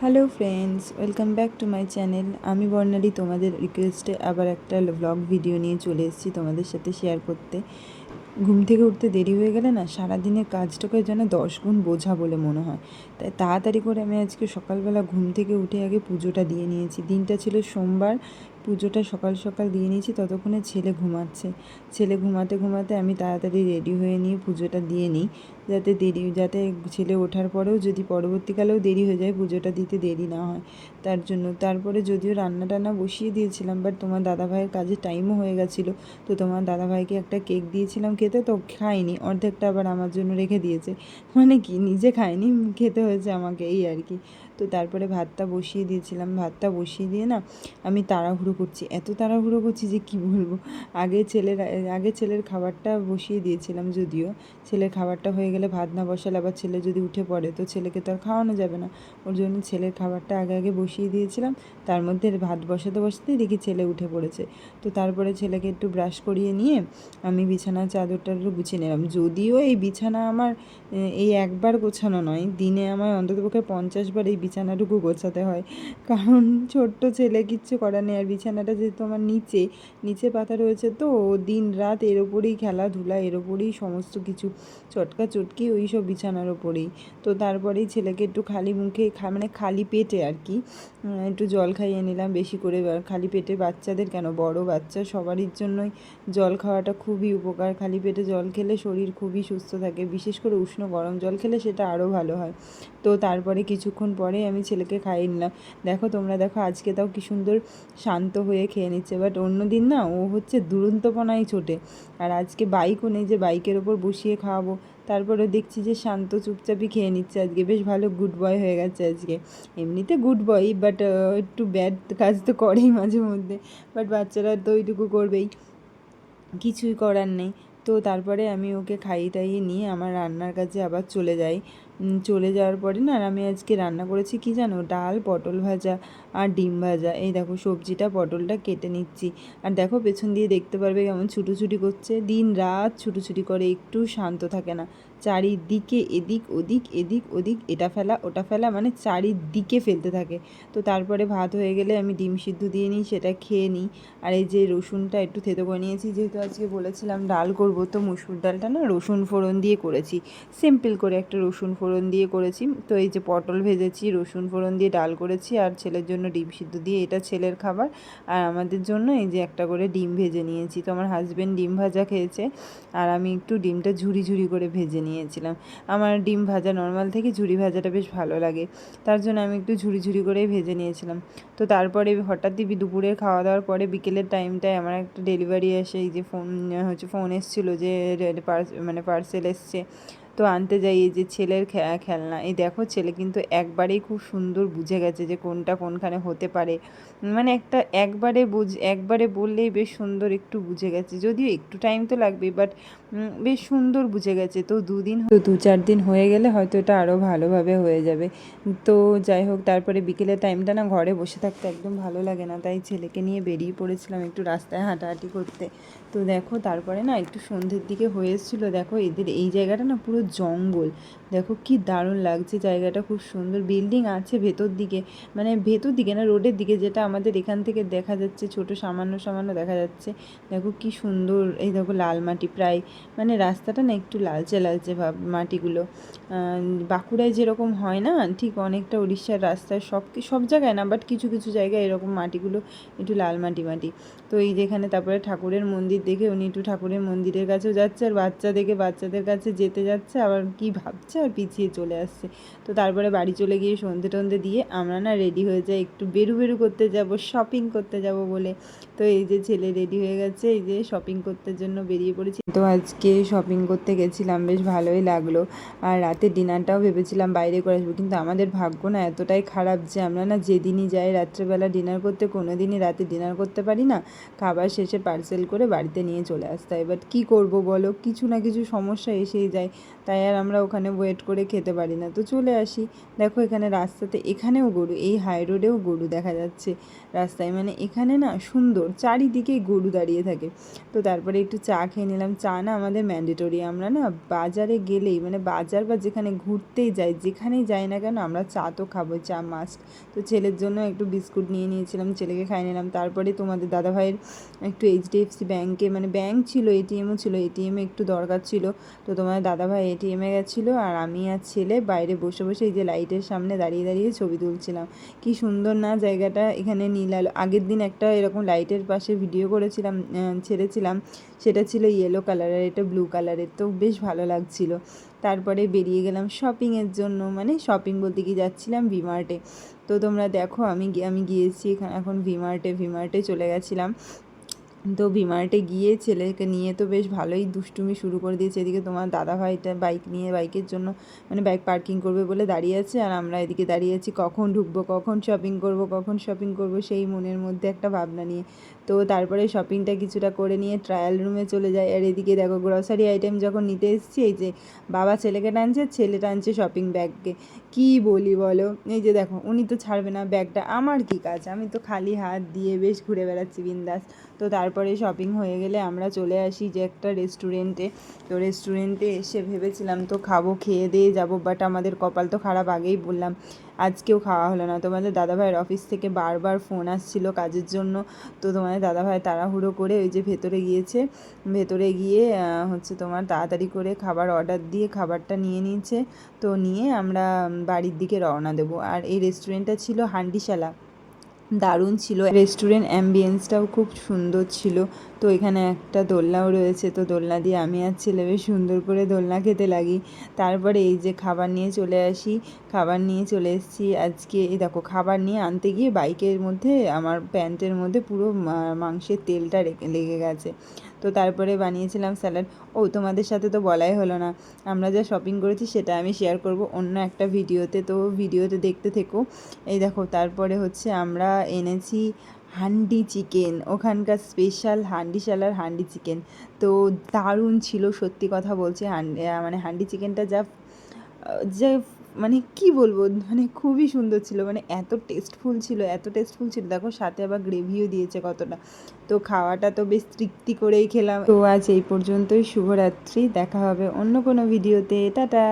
Hello friends welcome back to my channel আমি বর্ণালী তোমাদের রিকোয়েস্টে আবার একটা ব্লগ ভিডিও নিয়ে চলে এসেছি তোমাদের সাথে শেয়ার করতে। ঘুম থেকে উঠতে দেরি হয়ে গেলে না সারাদিনের কাজটাকে যেন দশ গুণ বোঝা বলে মনে হয়। তাই তাড়াতাড়ি করে আমি আজকে সকালবেলা ঘুম থেকে উঠে আগে পুজোটা দিয়ে নিয়েছি। দিনটা ছিল সোমবার, পুজোটা সকাল সকাল দিয়ে নিয়েছি, ততক্ষণে ছেলে ঘুমাচ্ছে। ছেলে ঘুমাতে ঘুমাতে আমি তাড়াতাড়ি রেডি হয়ে নিয়ে পুজোটা দিয়ে নিই। যাতে দেরি, যাতে ছেলে ওঠার পরেও যদি পরবর্তীকালেও দেরি হয়ে যায়, পুজোটা দিতে দেরি না হয়। তার জন্য, তারপরে যদিও রান্না টান্না বসিয়ে দিয়েছিলাম বাট তোমার দাদাভাইয়ের কাজে টাইমও হয়ে গেছিল। তো তোমার দাদাভাইকে একটা কেক দিয়েছিলাম খেতে, তো খায়নি। অর্ধেকটা আবার আমার জন্য রেখে দিয়েছে। মানে কি, নিজে খায়নি, খেতে হয়েছে আমাকে এই আর কি। তো তারপরে ভাতটা বসিয়ে দিয়েছিলাম। ভাতটা বসিয়ে দিয়ে না, আমি তাড়াহুড়ো করছি। এত তাড়াহুড়ো করছি যে কি বলব? আগে ছেলের আগে ছেলের খাবারটা বসিয়ে দিয়েছিলাম যদিও। ছেলের খাবারটা হয়ে গেলে ভাত না বসালে আবার ছেলে যদি উঠে পড়ে, তো ছেলেকে তো আর খাওয়ানো যাবে না। ওর জন্য ছেলের খাবারটা আগে আগে বসিয়ে দিয়েছিলাম। তার মধ্যে ভাত বসাতে বসাতে দেখি ছেলে উঠে পড়েছে। তো তারপরে ছেলেকে একটু ব্রাশ করিয়ে নিয়ে আমি বিছানার চাদরটা গুছিয়ে নিলাম। যদিও এই বিছানা আমার এই একবার গোছানো নয়, দিনে আমার অন্ততপক্ষে পঞ্চাশ বার এই বিছানাটুকু গোছাতে হয়। কারণ ছোট্ট ছেলে কিচ্ছু করার নেই। আর বিছানাটা যেহেতু আমার নিচে নিচে পাতা রয়েছে তো, দিন রাত এর ওপরেই খেলাধুলা, এর ওপরেই সমস্ত কিছু চটকা চটকি ওই সব বিছানার ওপরেই। তো তারপরেই ছেলেকে একটু খালি মুখে মানে খালি পেটে আর কি একটু জল খাইয়ে নিলাম বেশি করে। খালি পেটে বাচ্চাদের কেন? বড় বাচ্চা, সবারই জন্যই জল খাওয়াটা খুবই উপকার। খালি পেটে জল খেলে শরীর খুবই সুস্থ থাকে। বিশেষ করে উষ্ণ গরম জল খেলে সেটা আরও ভালো হয়। তো তারপরে কিছুক্ষণ পরে আমি ছেলেকে খাইয়ে নিলাম। দেখো তোমরা, দেখো আজকে তাও কি সুন্দর শান্ত হয়ে খেয়ে নিচ্ছে। বাট অন্য দিন না, ও হচ্ছে দুরন্তপনাই ছোটে। আর আজকে বাইকও নেই যে বাইকের ওপর বসিয়ে খাওয়াবো। তারপরে দেখছি যে শান্ত চুপচাপই খেয়ে নিচ্ছে আজকে। বেশ ভালো গুড বয় হয়ে গেছে আজকে। এমনিতে গুড বয় বাট একটু ব্যাড কাজ তো করেই মাঝে মধ্যে। বাট বাচ্চারা তো ওইটুকু করবেই। কিছুই করার নেই। তো তারপরে আমি ওকে খাইয়ে টাইয়ে নিয়ে আমার রান্নার কাছে আবার চলে যাই। চলে যাওয়ার পরে না আমি আজকে রান্না করেছি কি জানো? ডাল, পটল ভাজা আর ডিম ভাজা। এই দেখো সবজিটা, পটলটা কেটে নিচ্ছি। আর দেখো পেছন দিয়ে দেখতে পারবে কেমন ছুটোছুটি করছে। দিন রাত ছুটোছুটি করে, একটু শান্ত থাকে না। চারিদিকে এদিক ওদিক এদিক ওদিক, এটা ফেলা, ওটা ফেলা মানে চারিদিকে ফেলতে থাকে। তো তারপরে ভাত হয়ে গেলে আমি ডিম সিদ্ধ দিয়ে নিই, সেটা খেয়ে নিই। আর এই যে রসুনটা একটু থেতো করে নিয়েছি, যেহেতু আজকে বলেছিলাম ডাল করব, তো মুসুর ডালটা না রসুন ফোড়ন দিয়ে করেছি। সিম্পল করে একটা রসুন ফোড়ন দিয়ে করেছি। তো এই যে পটল ভেজেছি, রসুন ফোড়ন দিয়ে ডাল করেছি আর ছেলের জন্য ডিম সিদ্ধ দিয়ে, এটা ছেলের খাবার। আর আমাদের জন্য এই যে একটা করে ডিম ভেজে নিয়েছি। তো আমার হাজব্যান্ড ডিম ভাজা খেয়েছে আর আমি একটু ডিমটা ঝুরি ঝুরি করে ভেজে নিয়েছিলাম। আমার ডিম ভাজা নর্মাল থেকে ঝুরি ভাজাটা বেশ ভালো লাগে। তার জন্য আমি একটু ঝুরি ঝুরি করেই ভেজে নিয়েছিলাম। তো তারপরে হঠাৎই দুপুরের খাওয়া দাওয়ার পরে বিকেলের টাইমটায় আমার একটা ডেলিভারি আসে এই যে ফোন হচ্ছে ফোন এসেছিল যে মানে পার্সেল এসছে। তো আনতে যাই, এই যে ছেলের খেলনা, এই দেখো ছেলে কিন্তু একবারেই খুব সুন্দর বুঝে গেছে যে কোনটা কোনখানে হতে পারে। মানে একটা একবারে বুঝ, একবারে বললেই বেশ সুন্দর একটু বুঝে গেছে। যদিও একটু টাইম তো লাগবে বাট বেশ সুন্দর বুঝে গেছে। তো দুদিন তো দু চার দিন হয়ে গেলে হয়তো এটা আরও ভালোভাবে হয়ে যাবে। তো যাই হোক, তারপরে বিকেলের টাইমটা না ঘরে বসে থাকতে একদম ভালো লাগে না। তাই ছেলেকে নিয়ে বেরিয়ে পড়েছিলাম একটু রাস্তায় হাঁটাহাঁটি করতে। তো দেখো, তারপরে না একটু সন্ধ্যের দিকে হয়ে এসেছিল। দেখো এদের এই জায়গাটা না পুরো জঙ্গল। দেখো কি দারুণ লাগছে জায়গাটা, খুব সুন্দর। বিল্ডিং আছে ভেতর দিকে মানে ভেতর দিকে না, রোডের দিকে যেটা আমাদের এখান থেকে দেখা যাচ্ছে, ছোট সামান্য সামান্য দেখা যাচ্ছে। দেখো কি সুন্দর, এই দেখো লাল মাটি প্রায় মানে রাস্তাটা না একটু লালচে লালচে ভাব, মাটিগুলো। বাঁকুড়ায় যেরকম হয় না, ঠিক অনেকটা উড়িষ্যার রাস্তায় সব সব জায়গায় না বাট কিছু কিছু জায়গায় এরকম মাটিগুলো, একটু লাল মাটি মাটি। তো এই যেখানে তারপরে ঠাকুরের মন্দির দেখে উনি একটু ঠাকুরের মন্দিরের কাছেও যাচ্ছে, আর বাচ্চা দেখে বাচ্চাদের কাছে যেতে যাচ্ছে, আবার কি ভাবছে আর পিছিয়ে চলে আসছে। তো তারপরে বাড়ি চলে গিয়ে সন্ধে টন্ধে দিয়ে আমরা না রেডি হয়ে যাই, একটু বেরু বেরু করতে যাব শপিং করতে যাব বলে। তো এই যে ছেলে রেডি হয়ে গেছে, এই যে শপিং করতে জন্য বেরিয়ে পড়েছি। তো আজকে শপিং করতে গেছিলাম, বেশ ভালোই লাগল। আর রাতে ডিনারটাও ভেবেছিলাম বাইরে করে আসব, কিন্তু আমাদের ভাগ্য না এতটাই খারাপ যে আমরা না যেদিনই যাই রাত্রেবেলা ডিনার করতে কোনো দিনই রাতে ডিনার করতে পারি না। খাবার শেষে পার্সেল করে বাড়িতে নিয়ে চলে আসতে হয়। বাট কী করব বলো? কিছু না কিছু সমস্যা এসেই যায়। তাই আর আমরা ওখানে ওয়েট করে খেতে পারি না। তো চলে আসি। দেখো এখানে রাস্তাতে, এখানেও গরু, এই হাই রোডেও গরু দেখা যাচ্ছে। রাস্তায় মানে এখানে না সুন্দর, চারিদিকে গরু দাঁড়িয়ে থাকে। তো তারপরে একটু চা খেয়ে নিলাম। চা না আমাদের ম্যান্ডেটরি আমরা না বাজারে গেলেই মানে বাজার বা যেখানে ঘুরতেই যাই, যেখানেই যাই না কেন আমরা চা তো খাব চা মাস্ট তো ছেলের জন্য একটু বিস্কুট নিয়ে নিয়েছিলাম, ছেলেকে খাই নিলাম। তারপরে তোমাদের দাদাভাইয়ের একটু এইচডিএফসি ব্যাংকে মানে ব্যাংক ছিল এটিএমও ছিল এটিএমে একটু দরকার ছিল। তো তোমার দাদাভাই এটিএমে গেছিল আর আমি আর ছেলে বাইরে বসে বসে এই যে লাইটের সামনে দাঁড়িয়ে দাঁড়িয়ে ছবি তুলছিলাম। কি সুন্দর না জায়গাটা এখানে নীল আলো। আগের দিন একটা এরকম লাইটের পাশে ভিডিও করেছিলাম ছেড়েছিলাম। সেটা ছিল ইয়েলো কালারের এটা ব্লু কালারের তো বেশ ভালো লাগছিল। তারপরে বেরিয়ে গেলাম শপিংয়ের জন্য। মানে শপিং বলতে কি যাচ্ছিলাম ভিমার্টে তো তোমরা দেখো, আমি আমি গিয়েছি এখানে, এখন ভিমার্টে ভিমার্টে চলে গেছিলাম। তো ভিমার্টে গিয়ে ছেলেকে নিয়ে তো বেশ ভালোই দুষ্টুমি শুরু করে দিয়েছে। এদিকে তোমার দাদা ভাইটা বাইক নিয়ে বাইকের জন্য মানে বাইক পার্কিং করবে বলে দাঁড়িয়ে আছে আর আমরা এদিকে দাঁড়িয়ে আছি। কখন ঢুকবো, কখন শপিং করব, কখন শপিং করব সেই মনের মধ্যে একটা ভাবনা নিয়ে। তো তারপরে শপিংটা কিছুটা করে নিয়ে ট্রায়াল রুমে চলে যায়। আর এদিকে দেখো গ্রসারি আইটেম যখন নিতে এসেছি, এই যে বাবা ছেলেকে টানছে, ছেলে টানছে শপিং ব্যাগকে কি। বলি বলো? এই যে দেখো, উনি তো ছাড়বে না ব্যাগটা আমার কি কাজ? আমি তো খালি হাত দিয়ে বেশ ঘুরে বেড়াচ্ছি, বিন্দাস। তো তারপরে শপিং হয়ে গেলে আমরা চলে আসি যে একটা রেস্টুরেন্টে তো রেস্টুরেন্টে এসে ভেবেছিলাম, তো খাব, খেয়ে দিয়ে যাব। বাট আমাদের কপাল তো খারাপ আগেই বললাম, আজকেও খাওয়া হলো না। তোমাদের দাদাভাইয়ের অফিস থেকে বারবার ফোন আসছিল কাজের জন্য। তো তোমাদের দাদাভাই তাড়াহুড়ো করে ওই যে ভেতরে গিয়েছে। ভেতরে গিয়ে হচ্ছে তোমার তাড়াতাড়ি করে খাবার অর্ডার দিয়ে খাবারটা নিয়ে নিয়েছে। তো নিয়ে আমরা বাড়ির দিকে রওনা দেবো। আর এই রেস্টুরেন্টটা ছিল হান্ডিশালা। দারুণ ছিল। রেস্টুরেন্ট অ্যাম্বিয়েন্সটাও খুব সুন্দর ছিল। তো এখানে একটা দোলনাও রয়েছে। তো দোলনা দিয়ে আমি আর ছেলে বেশ সুন্দর করে দোলনা খেতে লাগি। তারপরে এই যে খাবার নিয়ে চলে আসি। খাবার নিয়ে চলে এসেছি। আজকে এই দেখো, খাবার নিয়ে আনতে গিয়ে বাইকের মধ্যে, আমার প্যান্টের মধ্যে পুরো মাংসের তেলটা লেগে গেছে। তো তারপরে বানিয়েছিলাম স্যালাড। ও, তোমাদের সাথে তো বলাই হলো না। আমরা যা শপিং করেছি, সেটা আমি শেয়ার করব অন্য একটা ভিডিওতে। তো ভিডিওতে দেখতে থেকো। এই দেখো, তারপরে হচ্ছে আমরা এনেছি হান্ডি চিকেন। ওখানকার স্পেশাল হান্ডি হান্ডিশালার হান্ডি চিকেন। তো দারুণ ছিল, সত্যি কথা বলছি। হান্ডি মানে হান্ডি চিকেনটা যা যে মানে কি বলব মানে খুবই সুন্দর ছিল মানে এত টেস্টফুল ছিল, এত টেস্টফুল ছিল। দেখো, সাথে আবার গ্রেভিও দিয়েছে কতটা। তো খাওয়াটা তো বেশ তৃপ্তি করেই খেলাম। তো আজ এই পর্যন্তই, শুভরাত্রি, দেখা হবে অন্য কোনো ভিডিওতে টাটা!